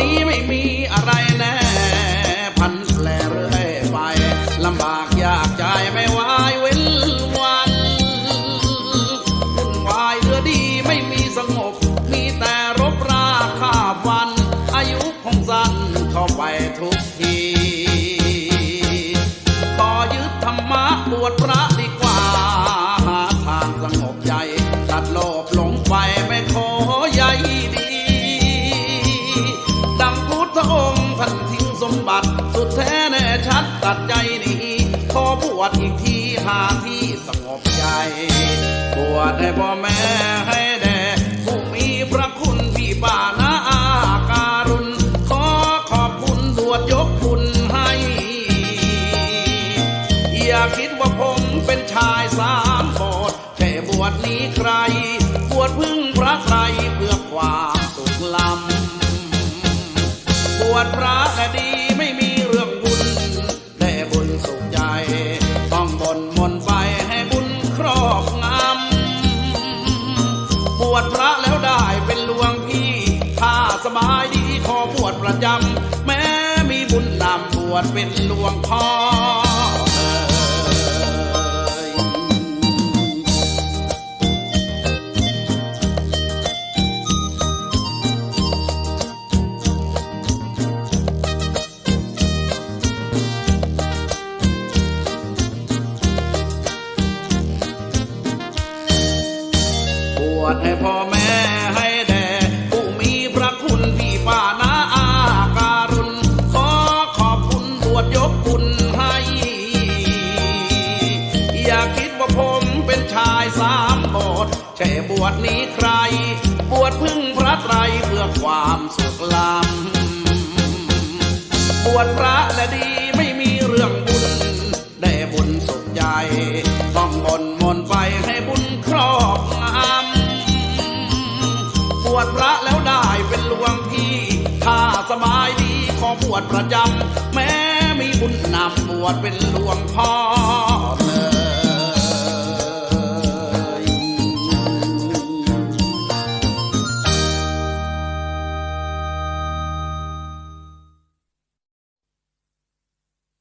นี้ไม่มีอะไรแน่ พันแผลเรื่อยไปลำบากยากใจไม่วายเว้นวันวุ่นวายเรือดีไม่มีสงบ มีแต่รบราค่าฟัน อายุคงสั้นเข้าไปทุกที ขอยึดธรรมะบวชพระ มบัติสุดแท้แน่ชัดตัดใจนี้ขอบวชอีกทีหาที่สงบใจ บวชให้พ่อแม่ให้แด่ผู้มีพระคุณพี่ป้านาอาการุณ ขอขอบคุณบวชยกคุณให้ อย่าคิดว่าผมเป็นชายสามโบสถ์แค่บวชนี้ใคร บวชพึ่งพระไตร วชพระและดีไม่มีเรื่องบุญแต่บุญสุขใจ ต้องบนมนไปให้บุญครอบงำบวชพระแล้วได้เป็นหลวงพี่ถ้าสบายดีขอบวชประจำแม้มีบุญนำบวชเป็นหลวงพ่อ วชให้พ่อแม่ให้แด่ผู้มีพระคุณพี่ป้านาอาการุณขอขอบคุณบวชยกคุณให้ อย่าคิดว่าผมเป็นชายสามโบสแค่บวชนี้ใคร บวชพึ่งพระไตรเพื่อความสุขลำบวชพระและดีไม่มีเรื่องบุญ ได้บุญสุขใจ ต้องบนมนไปให้บุญ วชพระแล้วได้เป็นหลวงพี่ถ้าสบายดีขอบวชประจำแม้มีบุญนำบวชเป็นหลวงพ่อ